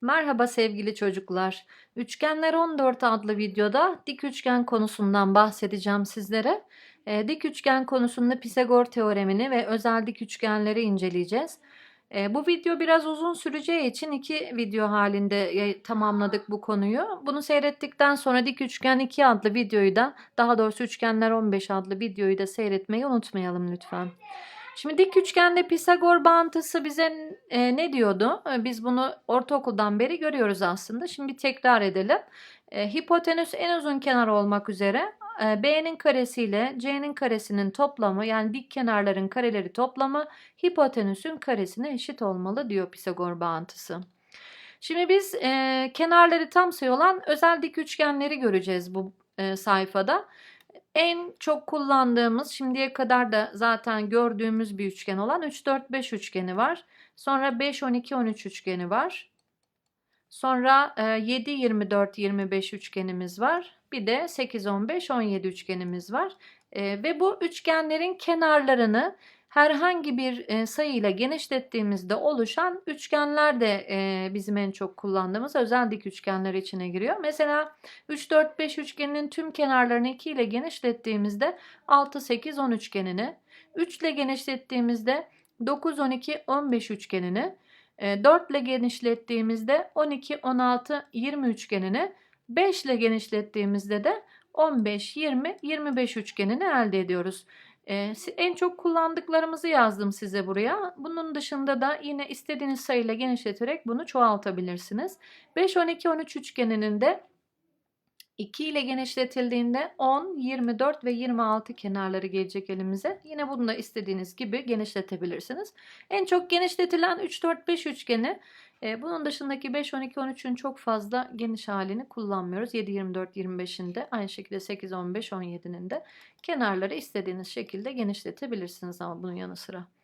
Merhaba sevgili çocuklar. Üçgenler 14 adlı videoda dik üçgen konusundan bahsedeceğim sizlere. Ee, dik üçgen konusunda Pisagor teoremini ve özel dik üçgenleri inceleyeceğiz. Ee, bu video biraz uzun süreceği için iki video halinde tamamladık bu konuyu. Bunu seyrettikten sonra dik üçgen 2 adlı videoyu da daha doğrusu üçgenler 15 adlı videoyu da seyretmeyi unutmayalım lütfen. Şimdi dik üçgende Pisagor bağıntısı bize e, ne diyordu? E, Biz bunu ortaokuldan beri görüyoruz aslında. Şimdi tekrar edelim. E, hipotenüs en uzun kenar olmak üzere e, B'nin karesi ile C'nin karesinin toplamı yani dik kenarların kareleri toplamı hipotenüsün karesine eşit olmalı diyor Pisagor bağıntısı. Şimdi biz e, kenarları tam sayı olan özel dik üçgenleri göreceğiz bu e, sayfada. En çok kullandığımız şimdiye kadar da zaten gördüğümüz bir üçgen olan 3 4 5 üçgeni var. Sonra 5 12 13 üçgeni var. Sonra e, 7 24 25 üçgenimiz var. Bir de 8 15 17 üçgenimiz var. E, ve bu üçgenlerin kenarlarını herhangi bir e, sayıyla genişlettiğimizde oluşan üçgenler de e, bizim en çok kullandığımız özel dik üçgenler içine giriyor. Mesela 3 4 5 üçgeninin tüm kenarlarını 2 ile genişlettiğimizde 6 8 10 üçgenini, 3 ile genişlettiğimizde 9 12 15 üçgenini, 4 ile genişlettiğimizde 12 16 20 üçgenini, 5 ile genişlettiğimizde de 15 20 25 üçgenini elde ediyoruz. En çok kullandıklarımızı yazdım size buraya. Bunun dışında da yine istediğiniz sayıyla genişleterek bunu çoğaltabilirsiniz. 5, 12, 13 üçgeninin de 2 ile genişletildiğinde 10, 24 ve 26 kenarları gelecek elimize. Yine bunu da istediğiniz gibi genişletebilirsiniz. En çok genişletilen 3, 4, 5 üçgeni. e, bunun dışındaki 5, 12, 13'ün çok fazla geniş halini kullanmıyoruz. 7, 24, 25'in de aynı şekilde 8, 15, 17'nin de kenarları istediğiniz şekilde genişletebilirsiniz ama bunun yanı sıra.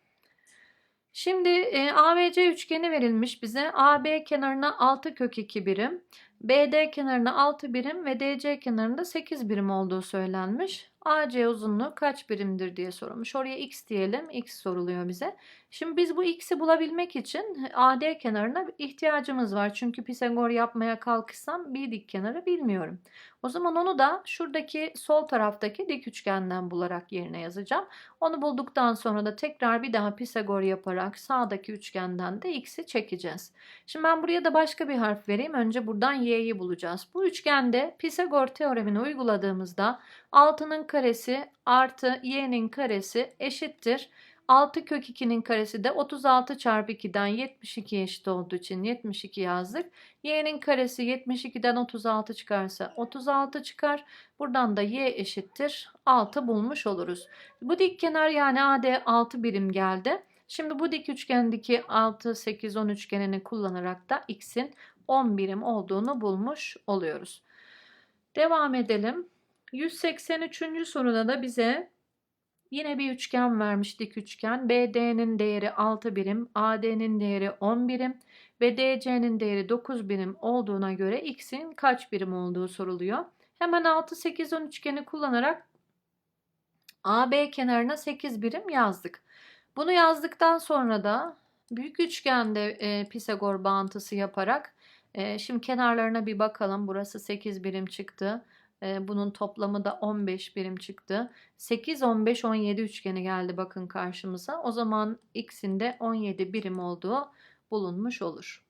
Şimdi e, ABC üçgeni verilmiş bize. AB kenarına 6 kök 2 birim, BD kenarına 6 birim ve DC kenarında 8 birim olduğu söylenmiş. AC uzunluğu kaç birimdir diye sorulmuş. Oraya x diyelim. X soruluyor bize. Şimdi biz bu x'i bulabilmek için AD kenarına ihtiyacımız var. Çünkü Pisagor yapmaya kalkışsam bir dik kenarı bilmiyorum. O zaman onu da şuradaki sol taraftaki dik üçgenden bularak yerine yazacağım. Onu bulduktan sonra da tekrar bir daha Pisagor yaparak sağdaki üçgenden de x'i çekeceğiz. Şimdi ben buraya da başka bir harf vereyim. Önce buradan y'yi bulacağız. Bu üçgende Pisagor teoremini uyguladığımızda 6'nın karesi artı y'nin karesi eşittir. 6 kök 2'nin karesi de 36 çarpı 2'den 72 eşit olduğu için 72 yazdık. Y'nin karesi 72'den 36 çıkarsa 36 çıkar. Buradan da y eşittir 6 bulmuş oluruz. Bu dik kenar yani AD 6 birim geldi. Şimdi bu dik üçgendeki 6, 8, 10 üçgenini kullanarak da x'in 10 birim olduğunu bulmuş oluyoruz. Devam edelim. 183. soruda da bize yine bir üçgen vermiş dik üçgen. BD'nin değeri 6 birim, AD'nin değeri 10 birim ve DC'nin değeri 9 birim olduğuna göre x'in kaç birim olduğu soruluyor. Hemen 6, 8, 10 üçgeni kullanarak AB kenarına 8 birim yazdık. Bunu yazdıktan sonra da büyük üçgende e, Pisagor bağıntısı yaparak e, şimdi kenarlarına bir bakalım. Burası 8 birim çıktı. Bunun toplamı da 15 birim çıktı. 8, 15, 17 üçgeni geldi bakın karşımıza. O zaman x'in de 17 birim olduğu bulunmuş olur.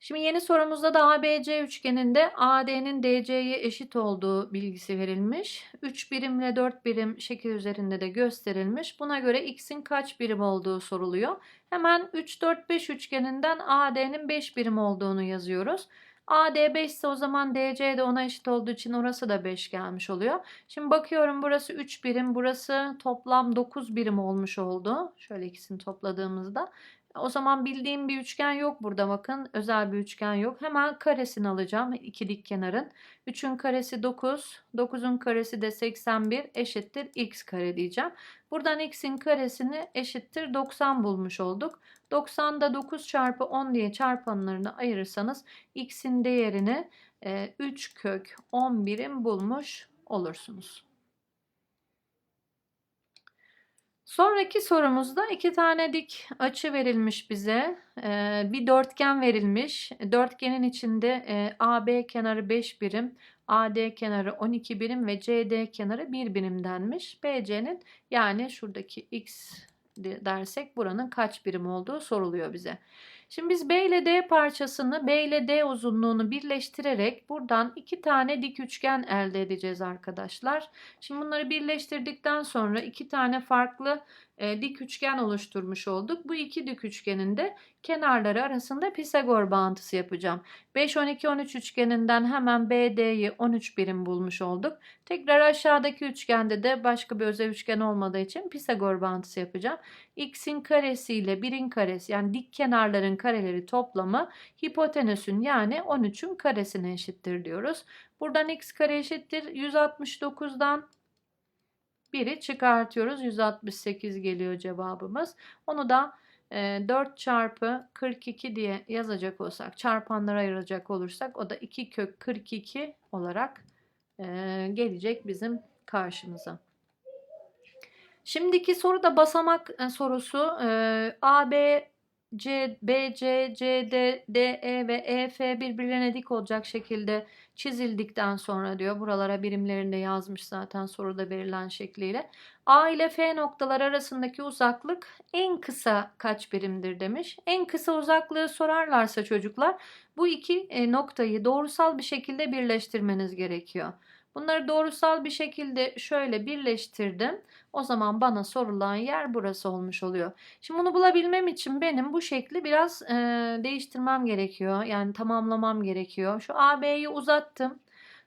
Şimdi yeni sorumuzda da ABC üçgeninde AD'nin DC'ye eşit olduğu bilgisi verilmiş. 3 birim ile 4 birim şekil üzerinde de gösterilmiş. Buna göre x'in kaç birim olduğu soruluyor. Hemen 3, 4, 5 üçgeninden AD'nin 5 birim olduğunu yazıyoruz. AD 5 ise o zaman DC de ona eşit olduğu için orası da 5 gelmiş oluyor. Şimdi bakıyorum burası 3 birim, burası toplam 9 birim olmuş oldu. Şöyle ikisini topladığımızda. O zaman bildiğim bir üçgen yok burada bakın. Özel bir üçgen yok. Hemen karesini alacağım. iki dik kenarın. 3'ün karesi 9. 9'un karesi de 81 eşittir x kare diyeceğim. Buradan x'in karesini eşittir 90 bulmuş olduk. 90'da 9 çarpı 10 diye çarpanlarını ayırırsanız x'in değerini 3 kök 10 birim bulmuş olursunuz. Sonraki sorumuzda iki tane dik açı verilmiş bize. Ee, bir dörtgen verilmiş. Dörtgenin içinde e, AB kenarı 5 birim, AD kenarı 12 birim ve CD kenarı 1 birim denmiş. BC'nin yani şuradaki x de- dersek buranın kaç birim olduğu soruluyor bize. Şimdi biz B ile D parçasını B ile D uzunluğunu birleştirerek buradan iki tane dik üçgen elde edeceğiz arkadaşlar. Şimdi bunları birleştirdikten sonra iki tane farklı e, dik üçgen oluşturmuş olduk. Bu iki dik üçgenin de kenarları arasında Pisagor bağıntısı yapacağım. 5, 12, 13 üçgeninden hemen BD'yi 13 birim bulmuş olduk. Tekrar aşağıdaki üçgende de başka bir özel üçgen olmadığı için Pisagor bağıntısı yapacağım. X'in karesi ile 1'in karesi yani dik kenarların kareleri toplamı hipotenüsün yani 13'ün karesine eşittir diyoruz. Buradan x kare eşittir 169'dan 1'i çıkartıyoruz. 168 geliyor cevabımız. Onu da e, 4 çarpı 42 diye yazacak olsak, çarpanlara ayıracak olursak o da 2 kök 42 olarak e, gelecek bizim karşımıza. Şimdiki soru da basamak e, sorusu. E, A, B, C, B, C, C, D, D, E ve E, F birbirlerine dik olacak şekilde çizildikten sonra diyor. Buralara birimlerinde yazmış zaten soruda verilen şekliyle. A ile F noktalar arasındaki uzaklık en kısa kaç birimdir demiş. En kısa uzaklığı sorarlarsa çocuklar bu iki e, noktayı doğrusal bir şekilde birleştirmeniz gerekiyor. Bunları doğrusal bir şekilde şöyle birleştirdim. O zaman bana sorulan yer burası olmuş oluyor. Şimdi bunu bulabilmem için benim bu şekli biraz e, değiştirmem gerekiyor. Yani tamamlamam gerekiyor. Şu AB'yi uzattım.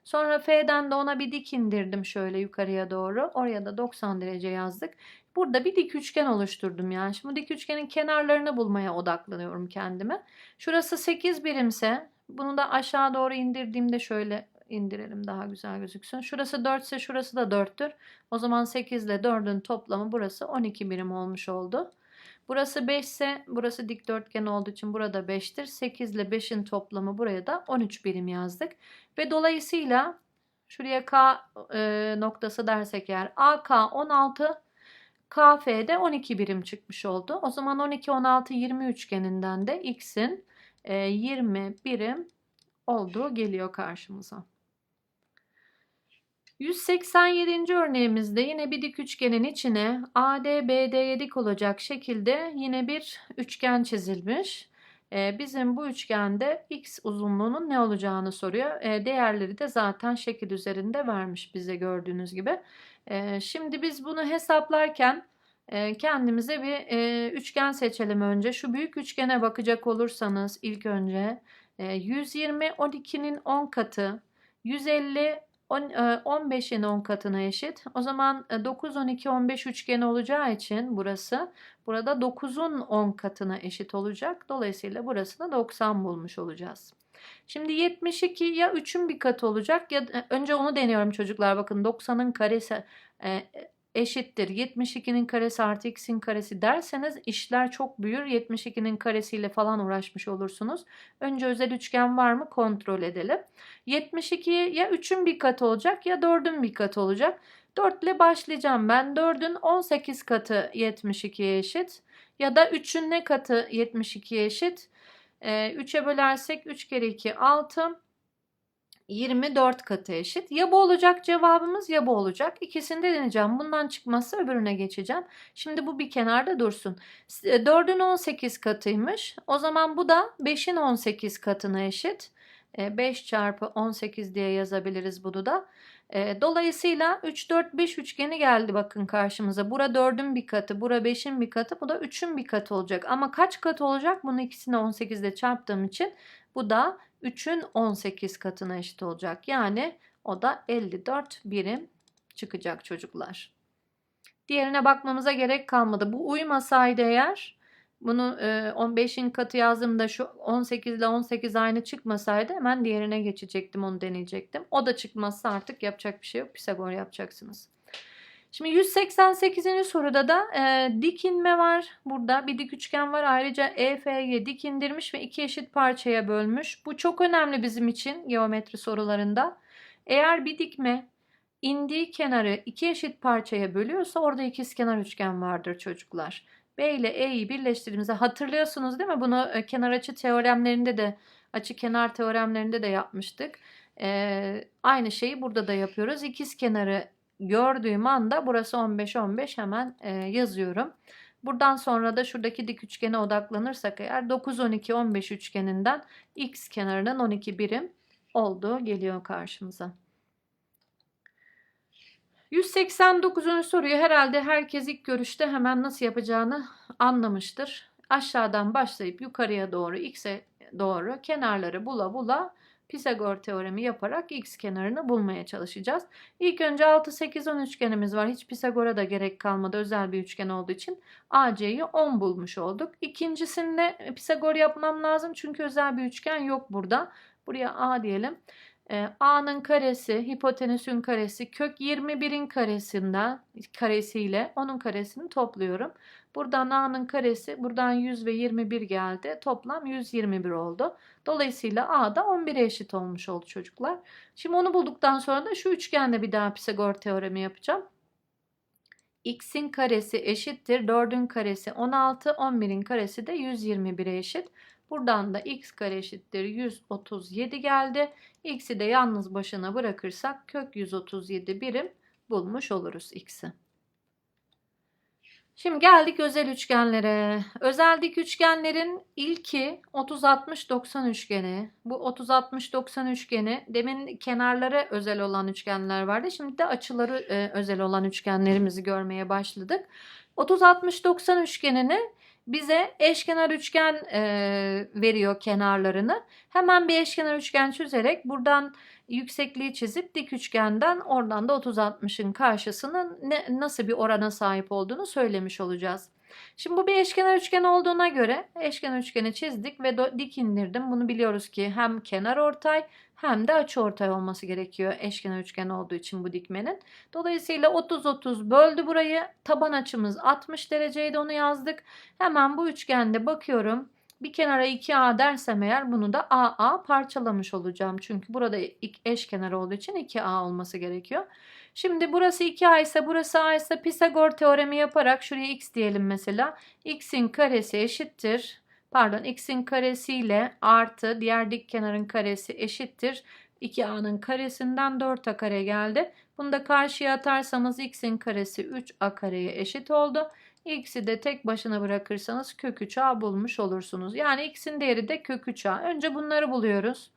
Sonra F'den de ona bir dik indirdim şöyle yukarıya doğru. Oraya da 90 derece yazdık. Burada bir dik üçgen oluşturdum yani. Şimdi dik üçgenin kenarlarını bulmaya odaklanıyorum kendime. Şurası 8 birimse bunu da aşağı doğru indirdiğimde şöyle indirelim daha güzel gözüksün. Şurası 4 ise şurası da 4'tür. O zaman 8 ile 4'ün toplamı burası 12 birim olmuş oldu. Burası 5 ise burası dikdörtgen olduğu için burada 5'tir. 8 ile 5'in toplamı buraya da 13 birim yazdık. Ve dolayısıyla şuraya K e, noktası dersek eğer AK 16 KF'de 12 birim çıkmış oldu. O zaman 12 16 20 üçgeninden de X'in e, 20 birim olduğu geliyor karşımıza. 187. örneğimizde yine bir dik üçgenin içine AD BD'ye dik olacak şekilde yine bir üçgen çizilmiş. Ee, bizim bu üçgende x uzunluğunun ne olacağını soruyor. Ee, değerleri de zaten şekil üzerinde vermiş bize gördüğünüz gibi. Ee, şimdi biz bunu hesaplarken e, kendimize bir e, üçgen seçelim önce. Şu büyük üçgene bakacak olursanız ilk önce e, 120 12'nin 10 katı 150 15'in 10 katına eşit. O zaman 9, 12, 15 üçgeni olacağı için burası burada 9'un 10 katına eşit olacak. Dolayısıyla burası da 90 bulmuş olacağız. Şimdi 72 ya 3'ün bir katı olacak ya önce onu deniyorum çocuklar. Bakın 90'ın karesi e, eşittir 72'nin karesi artı x'in karesi derseniz işler çok büyür. 72'nin karesiyle falan uğraşmış olursunuz. Önce özel üçgen var mı kontrol edelim. 72 ya 3'ün bir katı olacak ya 4'ün bir katı olacak. 4 ile başlayacağım ben. 4'ün 18 katı 72'ye eşit. Ya da 3'ün ne katı 72'ye eşit? Ee, 3'e bölersek 3 kere 2 6. 24 katı eşit. Ya bu olacak cevabımız ya bu olacak. İkisini de deneyeceğim. Bundan çıkmazsa öbürüne geçeceğim. Şimdi bu bir kenarda dursun. 4'ün 18 katıymış. O zaman bu da 5'in 18 katına eşit. 5 çarpı 18 diye yazabiliriz bunu da. Dolayısıyla 3, 4, 5 üçgeni geldi bakın karşımıza. Bura 4'ün bir katı, bura 5'in bir katı, bu da 3'ün bir katı olacak. Ama kaç kat olacak? Bunu ikisini 18 ile çarptığım için bu da 3'ün 18 katına eşit olacak. Yani o da 54 birim çıkacak çocuklar. Diğerine bakmamıza gerek kalmadı. Bu uymasaydı eğer bunu 15'in katı yazdığımda şu 18 ile 18 aynı çıkmasaydı hemen diğerine geçecektim onu deneyecektim. O da çıkmazsa artık yapacak bir şey yok. Pisagor yapacaksınız. Şimdi 188. soruda da e, dik inme var. Burada bir dik üçgen var. Ayrıca EF'ye dik indirmiş ve iki eşit parçaya bölmüş. Bu çok önemli bizim için geometri sorularında. Eğer bir dikme indiği kenarı iki eşit parçaya bölüyorsa orada ikizkenar üçgen vardır çocuklar. B ile E'yi birleştirdiğimizde hatırlıyorsunuz değil mi? Bunu e, kenar açı teoremlerinde de açı kenar teoremlerinde de yapmıştık. Ee, aynı şeyi burada da yapıyoruz. İkiz kenarı gördüğüm anda burası 15 15 hemen e, yazıyorum. Buradan sonra da şuradaki dik üçgene odaklanırsak eğer 9 12 15 üçgeninden x kenarının 12 birim olduğu geliyor karşımıza. 189. soruyu herhalde herkes ilk görüşte hemen nasıl yapacağını anlamıştır. Aşağıdan başlayıp yukarıya doğru x'e doğru kenarları bula bula Pisagor teoremi yaparak x kenarını bulmaya çalışacağız. İlk önce 6, 8, 10 üçgenimiz var. Hiç Pisagor'a da gerek kalmadı özel bir üçgen olduğu için AC'yi 10 bulmuş olduk. İkincisinde Pisagor yapmam lazım çünkü özel bir üçgen yok burada. Buraya A diyelim. Ee, A'nın karesi, hipotenüsün karesi, kök 21'in karesinden karesiyle onun karesini topluyorum. Buradan A'nın karesi, buradan 100 ve 21 geldi. Toplam 121 oldu. Dolayısıyla A da 11'e eşit olmuş oldu çocuklar. Şimdi onu bulduktan sonra da şu üçgenle bir daha Pisagor teoremi yapacağım. X'in karesi eşittir 4'ün karesi 16, 11'in karesi de 121'e eşit. Buradan da x kare eşittir 137 geldi. X'i de yalnız başına bırakırsak kök 137 birim bulmuş oluruz x'i. Şimdi geldik özel üçgenlere. Özel dik üçgenlerin ilki 30-60-90 üçgeni. Bu 30-60-90 üçgeni demin kenarları özel olan üçgenler vardı. Şimdi de açıları e, özel olan üçgenlerimizi görmeye başladık. 30-60-90 üçgenini bize eşkenar üçgen e, veriyor kenarlarını. Hemen bir eşkenar üçgen çözerek buradan yüksekliği çizip dik üçgenden oradan da 30-60'ın karşısının ne, nasıl bir orana sahip olduğunu söylemiş olacağız. Şimdi bu bir eşkenar üçgen olduğuna göre eşkenar üçgeni çizdik ve dik indirdim. Bunu biliyoruz ki hem kenar ortay hem de açı ortay olması gerekiyor eşkenar üçgen olduğu için bu dikmenin. Dolayısıyla 30-30 böldü burayı. Taban açımız 60 dereceydi onu yazdık. Hemen bu üçgende bakıyorum. Bir kenara 2A dersem eğer bunu da AA parçalamış olacağım. Çünkü burada eşkenar olduğu için 2A olması gerekiyor. Şimdi burası 2A ise burası A ise Pisagor teoremi yaparak şuraya x diyelim mesela. x'in karesi eşittir. Pardon x'in karesi ile artı diğer dik kenarın karesi eşittir. 2a'nın karesinden 4a kare geldi. Bunu da karşıya atarsanız x'in karesi 3a kareye eşit oldu. X'i de tek başına bırakırsanız kök 3a bulmuş olursunuz. Yani x'in değeri de kök 3a. Önce bunları buluyoruz.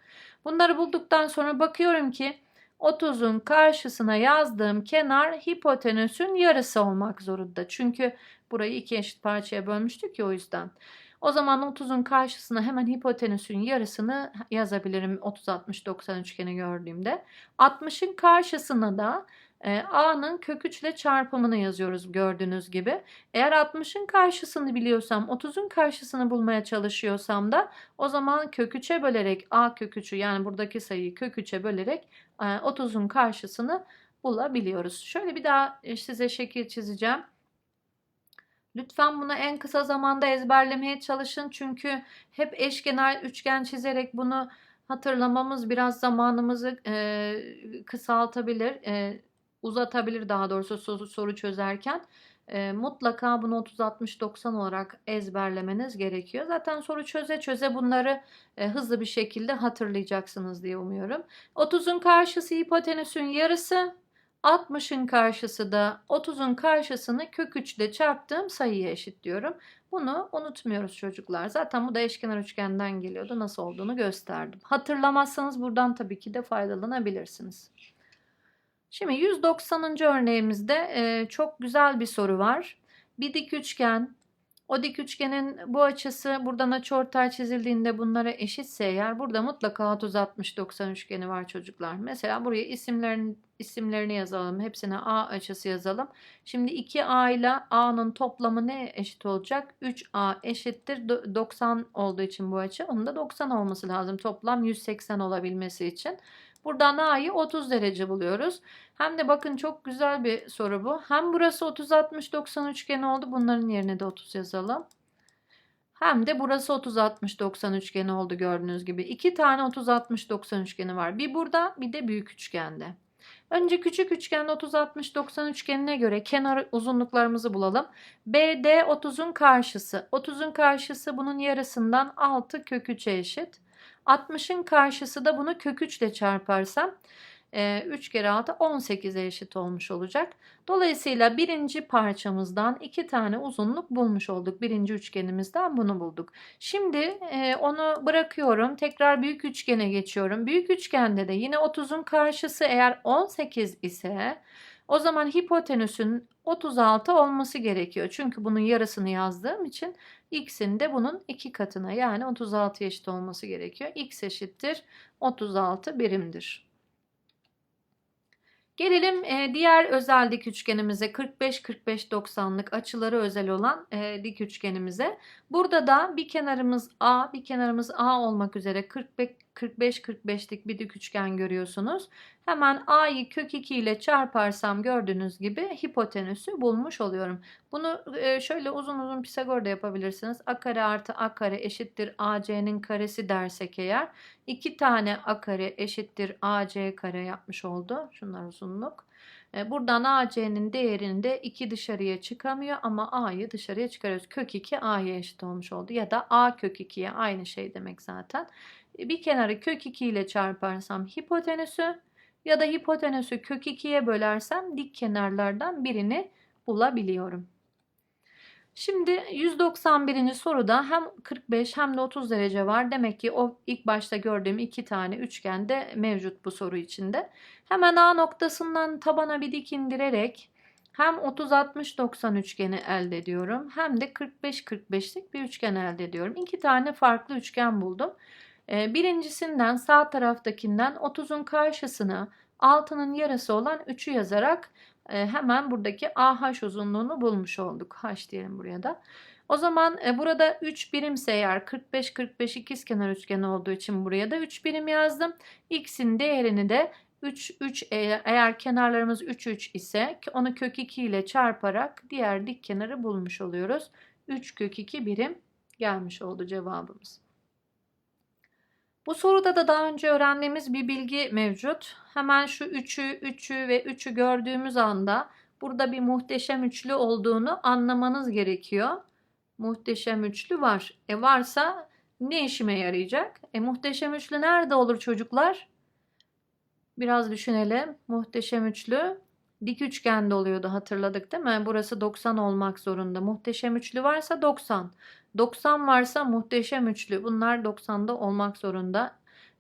Bunları bulduktan sonra bakıyorum ki 30'un karşısına yazdığım kenar hipotenüsün yarısı olmak zorunda. Çünkü burayı iki eşit parçaya bölmüştük ya o yüzden. O zaman 30'un karşısına hemen hipotenüsün yarısını yazabilirim 30 60 90 üçgeni gördüğümde. 60'ın karşısına da e, A'nın kök 3 ile çarpımını yazıyoruz gördüğünüz gibi. Eğer 60'ın karşısını biliyorsam 30'un karşısını bulmaya çalışıyorsam da o zaman kök 3'e bölerek A kök 3'ü yani buradaki sayıyı kök 3'e bölerek 30'un e, karşısını bulabiliyoruz. Şöyle bir daha e, size şekil çizeceğim. Lütfen bunu en kısa zamanda ezberlemeye çalışın. Çünkü hep eşkenar üçgen çizerek bunu hatırlamamız biraz zamanımızı e, kısaltabilir, e, uzatabilir daha doğrusu soru, soru çözerken. E, mutlaka bunu 30-60-90 olarak ezberlemeniz gerekiyor. Zaten soru çöze çöze bunları e, hızlı bir şekilde hatırlayacaksınız diye umuyorum. 30'un karşısı hipotenüsün yarısı. 60'ın karşısı da 30'un karşısını kök 3 ile çarptığım sayıya eşitliyorum. Bunu unutmuyoruz çocuklar. Zaten bu da eşkenar üçgenden geliyordu. Nasıl olduğunu gösterdim. Hatırlamazsanız buradan tabii ki de faydalanabilirsiniz. Şimdi 190. örneğimizde çok güzel bir soru var. Bir dik üçgen o dik üçgenin bu açısı buradan açıortay çizildiğinde bunlara eşitse eğer burada mutlaka 30 60 90 üçgeni var çocuklar. Mesela buraya isimlerin isimlerini yazalım. Hepsine A açısı yazalım. Şimdi 2A ile A'nın toplamı ne eşit olacak? 3A eşittir 90 olduğu için bu açı. Onun da 90 olması lazım. Toplam 180 olabilmesi için. Buradan A'yı 30 derece buluyoruz. Hem de bakın çok güzel bir soru bu. Hem burası 30 60 90 üçgeni oldu. Bunların yerine de 30 yazalım. Hem de burası 30 60 90 üçgeni oldu gördüğünüz gibi. İki tane 30 60 90 üçgeni var. Bir burada bir de büyük üçgende. Önce küçük üçgen 30 60 90 üçgenine göre kenar uzunluklarımızı bulalım. BD 30'un karşısı. 30'un karşısı bunun yarısından 6 kök 3'e eşit. 60'ın karşısı da bunu kök 3 ile çarparsam 3 kere 6 18'e eşit olmuş olacak. Dolayısıyla birinci parçamızdan iki tane uzunluk bulmuş olduk. Birinci üçgenimizden bunu bulduk. Şimdi e, onu bırakıyorum. Tekrar büyük üçgene geçiyorum. Büyük üçgende de yine 30'un karşısı eğer 18 ise o zaman hipotenüsün 36 olması gerekiyor. Çünkü bunun yarısını yazdığım için x'in de bunun iki katına yani 36 eşit olması gerekiyor. x eşittir 36 birimdir. Gelelim e, diğer özel dik üçgenimize 45-45-90'lık açıları özel olan e, dik üçgenimize. Burada da bir kenarımız A, bir kenarımız A olmak üzere 45-45'lik bir dik üçgen görüyorsunuz. Hemen A'yı kök 2 ile çarparsam gördüğünüz gibi hipotenüsü bulmuş oluyorum. Bunu e, şöyle uzun uzun Pisagor da yapabilirsiniz. A kare artı A kare eşittir AC'nin karesi dersek eğer. 2 tane A kare eşittir AC kare yapmış oldu. Şunlar uzunluk. E, buradan AC'nin değerini de 2 dışarıya çıkamıyor ama A'yı dışarıya çıkarıyoruz. Kök 2 A'ya eşit olmuş oldu. Ya da A kök 2'ye aynı şey demek zaten. Bir kenarı kök 2 ile çarparsam hipotenüsü ya da hipotenüsü kök 2'ye bölersem dik kenarlardan birini bulabiliyorum. Şimdi 191. soruda hem 45 hem de 30 derece var. Demek ki o ilk başta gördüğüm iki tane üçgende mevcut bu soru içinde. Hemen A noktasından tabana bir dik indirerek hem 30-60-90 üçgeni elde ediyorum hem de 45-45'lik bir üçgen elde ediyorum. İki tane farklı üçgen buldum. Ee, birincisinden sağ taraftakinden 30'un karşısına altının yarısı olan 3'ü yazarak e, hemen buradaki AH uzunluğunu bulmuş olduk. H diyelim buraya da. O zaman e, burada 3 birimse eğer 45-45 ikizkenar üçgen olduğu için buraya da 3 birim yazdım. X'in değerini de 3, 3 eğer, eğer kenarlarımız 3, 3 ise onu kök 2 ile çarparak diğer dik kenarı bulmuş oluyoruz. 3 kök 2 birim gelmiş oldu cevabımız. Bu soruda da daha önce öğrendiğimiz bir bilgi mevcut. Hemen şu 3'ü, 3'ü ve 3'ü gördüğümüz anda burada bir muhteşem üçlü olduğunu anlamanız gerekiyor. Muhteşem üçlü var. E varsa ne işime yarayacak? E muhteşem üçlü nerede olur çocuklar? Biraz düşünelim. Muhteşem üçlü dik üçgende oluyordu hatırladık değil mi? Burası 90 olmak zorunda. Muhteşem üçlü varsa 90. 90 varsa muhteşem üçlü. Bunlar 90'da olmak zorunda.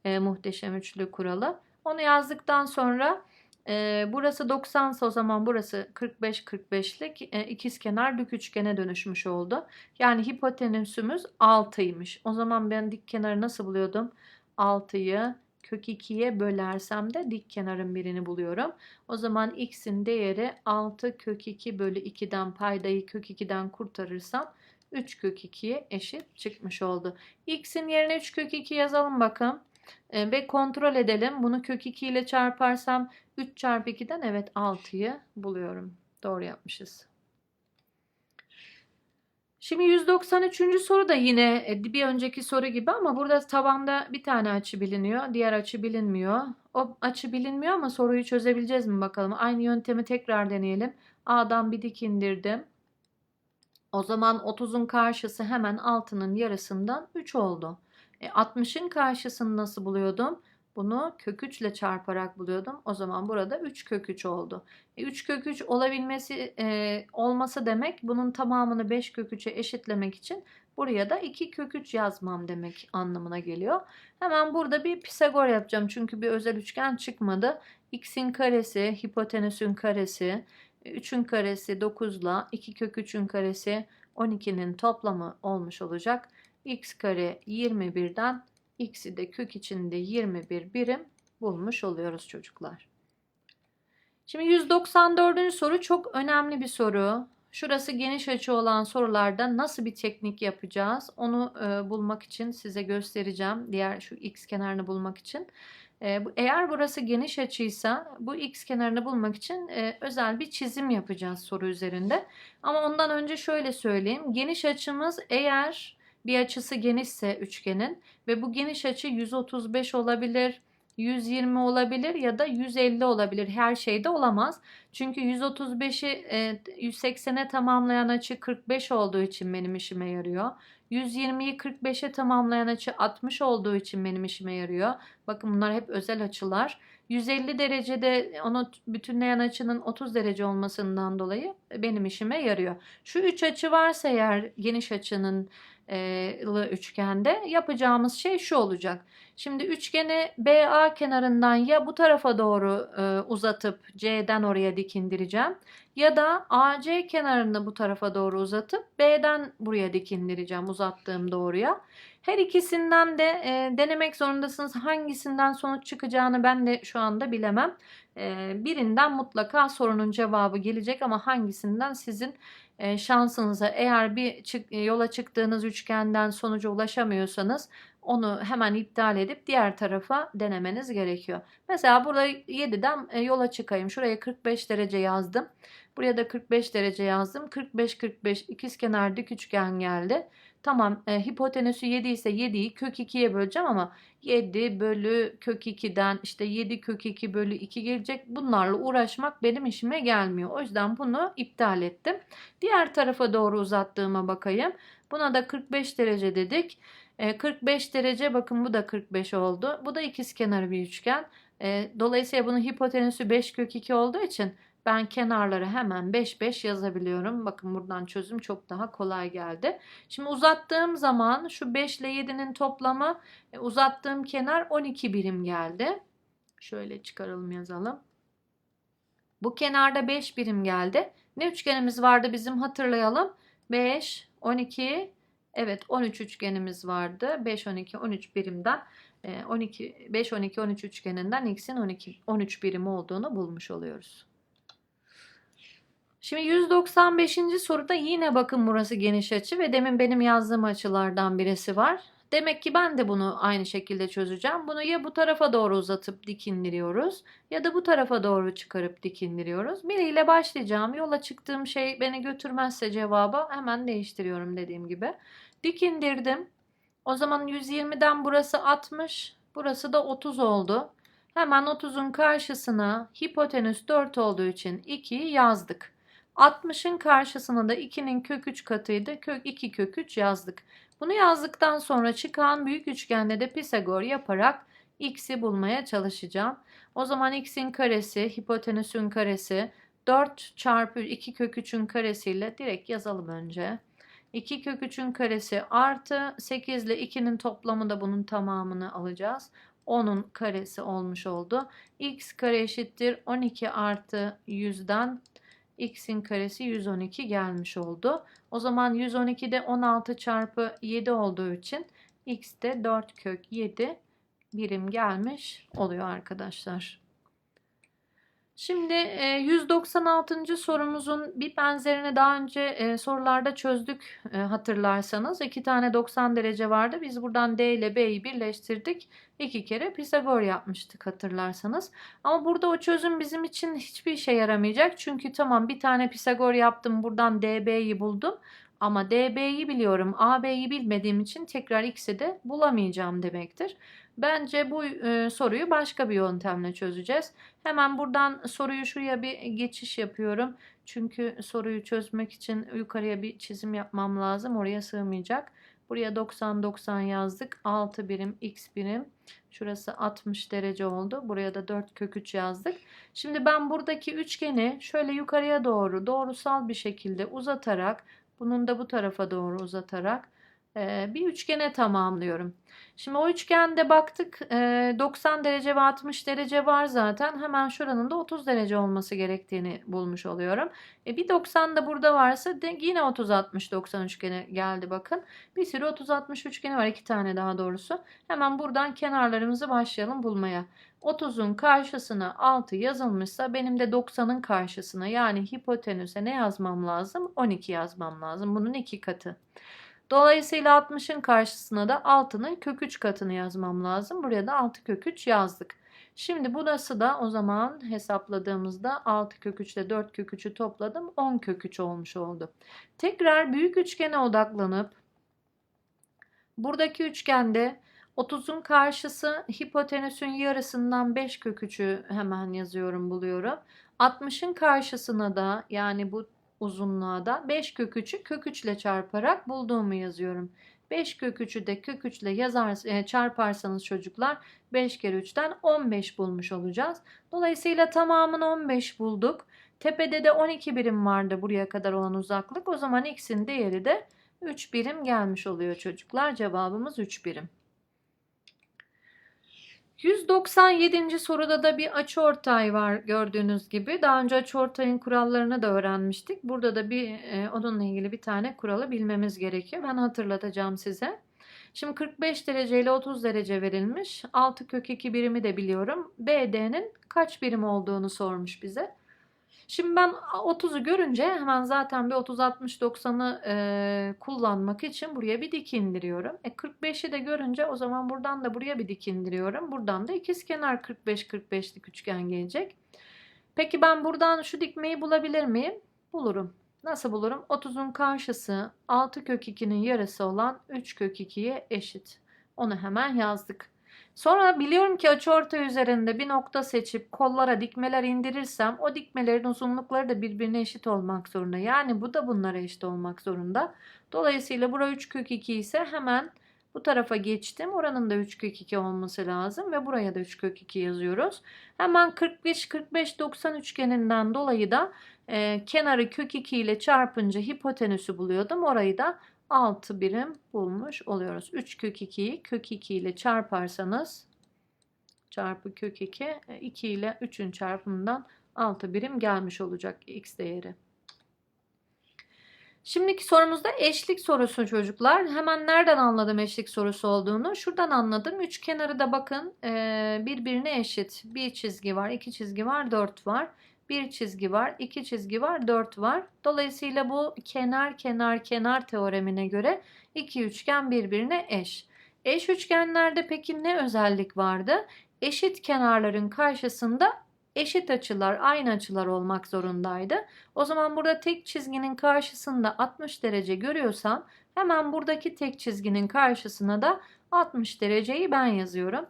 E, muhteşem üçlü kuralı. Onu yazdıktan sonra e, burası 90 ise o zaman burası 45-45'lik e, ikizkenar dik üçgene dönüşmüş oldu. Yani hipotenüsümüz 6'ymış. O zaman ben dik kenarı nasıl buluyordum? 6'yı kök 2'ye bölersem de dik kenarın birini buluyorum. O zaman x'in değeri 6 kök 2 bölü 2'den paydayı kök 2'den kurtarırsam 3 kök 2'ye eşit çıkmış oldu. X'in yerine 3 kök 2 yazalım bakın. E, ve kontrol edelim. Bunu kök 2 ile çarparsam 3 çarpı 2'den evet 6'yı buluyorum. Doğru yapmışız. Şimdi 193. soru da yine e, bir önceki soru gibi ama burada tabanda bir tane açı biliniyor. Diğer açı bilinmiyor. O açı bilinmiyor ama soruyu çözebileceğiz mi bakalım. Aynı yöntemi tekrar deneyelim. A'dan bir dik indirdim. O zaman 30'un karşısı hemen altının yarısından 3 oldu. E, 60'ın karşısını nasıl buluyordum? Bunu kök 3 ile çarparak buluyordum. O zaman burada 3 kök 3 oldu. E, 3 kök 3 olabilmesi e, olması demek bunun tamamını 5 kök 3'e eşitlemek için buraya da 2 kök 3 yazmam demek anlamına geliyor. Hemen burada bir Pisagor yapacağım. Çünkü bir özel üçgen çıkmadı. X'in karesi, hipotenüsün karesi, 3'ün karesi 9 ile 2 kök 3'ün karesi 12'nin toplamı olmuş olacak. x kare 21'den x'i de kök içinde 21 birim bulmuş oluyoruz çocuklar. Şimdi 194. soru çok önemli bir soru. Şurası geniş açı olan sorularda nasıl bir teknik yapacağız onu e, bulmak için size göstereceğim. Diğer şu x kenarını bulmak için. Eğer burası geniş açıysa bu x kenarını bulmak için özel bir çizim yapacağız soru üzerinde. Ama ondan önce şöyle söyleyeyim. Geniş açımız eğer bir açısı genişse üçgenin ve bu geniş açı 135 olabilir, 120 olabilir ya da 150 olabilir. Her şeyde olamaz. Çünkü 135'i e, 180'e tamamlayan açı 45 olduğu için benim işime yarıyor. 120'yi 45'e tamamlayan açı 60 olduğu için benim işime yarıyor. Bakın bunlar hep özel açılar. 150 derecede onu bütünleyen açının 30 derece olmasından dolayı benim işime yarıyor. Şu üç açı varsa eğer geniş açının üçgende yapacağımız şey şu olacak. Şimdi üçgeni BA kenarından ya bu tarafa doğru uzatıp C'den oraya dikindireceğim ya da AC kenarını bu tarafa doğru uzatıp B'den buraya dikindireceğim uzattığım doğruya. Her ikisinden de e, denemek zorundasınız. Hangisinden sonuç çıkacağını ben de şu anda bilemem. E, birinden mutlaka sorunun cevabı gelecek ama hangisinden sizin e, şansınıza eğer bir çık, yola çıktığınız üçgenden sonuca ulaşamıyorsanız onu hemen iptal edip diğer tarafa denemeniz gerekiyor. Mesela burada 7'den e, yola çıkayım. Şuraya 45 derece yazdım. Buraya da 45 derece yazdım. 45 45 ikizkenar dik üçgen geldi. Tamam e, hipotenüsü 7 ise 7'yi kök 2'ye böleceğim ama 7 bölü kök 2'den işte 7 kök 2 bölü 2 gelecek. Bunlarla uğraşmak benim işime gelmiyor. O yüzden bunu iptal ettim. Diğer tarafa doğru uzattığıma bakayım. Buna da 45 derece dedik. E, 45 derece bakın bu da 45 oldu. Bu da ikizkenarı bir üçgen. E, dolayısıyla bunun hipotenüsü 5 kök 2 olduğu için ben kenarları hemen 5 5 yazabiliyorum. Bakın buradan çözüm çok daha kolay geldi. Şimdi uzattığım zaman şu 5 ile 7'nin toplamı e, uzattığım kenar 12 birim geldi. Şöyle çıkaralım yazalım. Bu kenarda 5 birim geldi. Ne üçgenimiz vardı bizim hatırlayalım. 5, 12, evet 13 üçgenimiz vardı. 5, 12, 13 birimden 12, 5, 12, 13 üçgeninden x'in 12, 13 birim olduğunu bulmuş oluyoruz. Şimdi 195. soruda yine bakın burası geniş açı ve demin benim yazdığım açılardan birisi var. Demek ki ben de bunu aynı şekilde çözeceğim. Bunu ya bu tarafa doğru uzatıp dikindiriyoruz ya da bu tarafa doğru çıkarıp dikindiriyoruz. Biriyle başlayacağım. Yola çıktığım şey beni götürmezse cevabı hemen değiştiriyorum dediğim gibi. Dikindirdim. O zaman 120'den burası 60, burası da 30 oldu. Hemen 30'un karşısına hipotenüs 4 olduğu için 2'yi yazdık. 60'ın karşısına da 2'nin kök 3 katıydı. Kök 2 kök 3 yazdık. Bunu yazdıktan sonra çıkan büyük üçgende de Pisagor yaparak x'i bulmaya çalışacağım. O zaman x'in karesi, hipotenüsün karesi 4 çarpı 2 kök 3'ün karesiyle direkt yazalım önce. 2 kök 3'ün karesi artı 8 ile 2'nin toplamı da bunun tamamını alacağız. 10'un karesi olmuş oldu. x kare eşittir 12 artı 100'den x'in karesi 112 gelmiş oldu. O zaman 112'de 16 çarpı 7 olduğu için x de 4 kök 7 birim gelmiş oluyor arkadaşlar. Şimdi 196. E, sorumuzun bir benzerini daha önce e, sorularda çözdük e, hatırlarsanız. iki tane 90 derece vardı. Biz buradan D ile B'yi birleştirdik. İki kere Pisagor yapmıştık hatırlarsanız. Ama burada o çözüm bizim için hiçbir işe yaramayacak. Çünkü tamam bir tane Pisagor yaptım. Buradan DB'yi buldum. Ama DB'yi biliyorum. AB'yi bilmediğim için tekrar X'i de bulamayacağım demektir. Bence bu e, soruyu başka bir yöntemle çözeceğiz. Hemen buradan soruyu şuraya bir geçiş yapıyorum. Çünkü soruyu çözmek için yukarıya bir çizim yapmam lazım. Oraya sığmayacak. Buraya 90 90 yazdık. 6 birim x birim. Şurası 60 derece oldu. Buraya da 4 kök 3 yazdık. Şimdi ben buradaki üçgeni şöyle yukarıya doğru doğrusal bir şekilde uzatarak bunun da bu tarafa doğru uzatarak bir üçgene tamamlıyorum. Şimdi o üçgende baktık 90 derece ve 60 derece var zaten. Hemen şuranın da 30 derece olması gerektiğini bulmuş oluyorum. E bir 90 da burada varsa de yine 30-60-90 üçgeni geldi bakın. Bir sürü 30-60 üçgeni var iki tane daha doğrusu. Hemen buradan kenarlarımızı başlayalım bulmaya. 30'un karşısına 6 yazılmışsa benim de 90'ın karşısına yani hipotenüse ne yazmam lazım? 12 yazmam lazım. Bunun iki katı. Dolayısıyla 60'ın karşısına da 6'nın kök 3 katını yazmam lazım. Buraya da 6 kök 3 yazdık. Şimdi burası da o zaman hesapladığımızda 6 kök 3 ile 4 kök 3'ü topladım. 10 kök 3 olmuş oldu. Tekrar büyük üçgene odaklanıp buradaki üçgende 30'un karşısı hipotenüsün yarısından 5 kök 3'ü hemen yazıyorum buluyorum. 60'ın karşısına da yani bu uzunluğa da 5 kök 3'ü kök 3 ile çarparak bulduğumu yazıyorum. 5 kök 3'ü de kök 3 ile çarparsanız çocuklar 5 kere 3'ten 15 bulmuş olacağız. Dolayısıyla tamamını 15 bulduk. Tepede de 12 birim vardı buraya kadar olan uzaklık. O zaman x'in değeri de 3 birim gelmiş oluyor çocuklar. Cevabımız 3 birim. 197. soruda da bir açıortay var gördüğünüz gibi. Daha önce açıortayın kurallarını da öğrenmiştik. Burada da bir e, onunla ilgili bir tane kuralı bilmemiz gerekiyor. Ben hatırlatacağım size. Şimdi 45 derece ile 30 derece verilmiş. 6 kök 2 birimi de biliyorum. BD'nin kaç birim olduğunu sormuş bize. Şimdi ben 30'u görünce hemen zaten bir 30 60 90'ı e, kullanmak için buraya bir dik indiriyorum. E 45'i de görünce o zaman buradan da buraya bir dik indiriyorum. Buradan da ikizkenar 45 45'lik üçgen gelecek. Peki ben buradan şu dikmeyi bulabilir miyim? Bulurum. Nasıl bulurum? 30'un karşısı 6 kök 2'nin yarısı olan 3 kök 2'ye eşit. Onu hemen yazdık. Sonra biliyorum ki açıortay üzerinde bir nokta seçip kollara dikmeler indirirsem o dikmelerin uzunlukları da birbirine eşit olmak zorunda. Yani bu da bunlara eşit olmak zorunda. Dolayısıyla bura 3 kök 2 ise hemen bu tarafa geçtim. Oranın da 3 kök 2 olması lazım ve buraya da 3 kök 2 yazıyoruz. Hemen 45 45 90 üçgeninden dolayı da e, kenarı kök 2 ile çarpınca hipotenüsü buluyordum. Orayı da 6 birim bulmuş oluyoruz. 3 kök 2'yi kök 2 ile çarparsanız çarpı kök 2 2 ile 3'ün çarpımından 6 birim gelmiş olacak x değeri. Şimdiki sorumuzda eşlik sorusu çocuklar. Hemen nereden anladım eşlik sorusu olduğunu? Şuradan anladım. Üç kenarı da bakın birbirine eşit. Bir çizgi var, iki çizgi var, dört var. Bir çizgi var, iki çizgi var, dört var. Dolayısıyla bu kenar kenar kenar teoremine göre iki üçgen birbirine eş. Eş üçgenlerde peki ne özellik vardı? Eşit kenarların karşısında eşit açılar, aynı açılar olmak zorundaydı. O zaman burada tek çizginin karşısında 60 derece görüyorsam hemen buradaki tek çizginin karşısına da 60 dereceyi ben yazıyorum.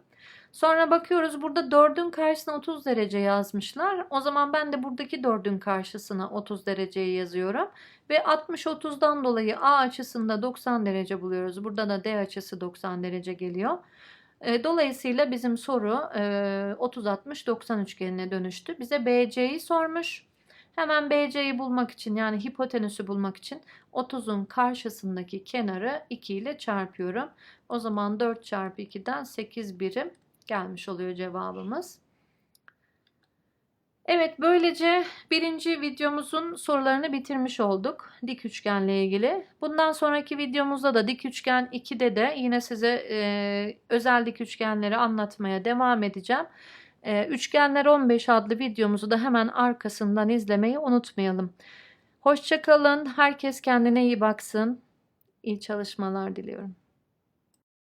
Sonra bakıyoruz burada 4'ün karşısına 30 derece yazmışlar. O zaman ben de buradaki 4'ün karşısına 30 dereceyi yazıyorum. Ve 60-30'dan dolayı A açısında 90 derece buluyoruz. Burada da D açısı 90 derece geliyor. E, dolayısıyla bizim soru 30-60-90 üçgenine dönüştü. Bize BC'yi sormuş. Hemen BC'yi bulmak için yani hipotenüsü bulmak için 30'un karşısındaki kenarı 2 ile çarpıyorum. O zaman 4 çarpı 2'den 8 birim gelmiş oluyor cevabımız. Evet böylece birinci videomuzun sorularını bitirmiş olduk dik üçgenle ilgili. Bundan sonraki videomuzda da dik üçgen 2'de de yine size e, özel dik üçgenleri anlatmaya devam edeceğim. E, Üçgenler 15 adlı videomuzu da hemen arkasından izlemeyi unutmayalım. Hoşçakalın. Herkes kendine iyi baksın. İyi çalışmalar diliyorum.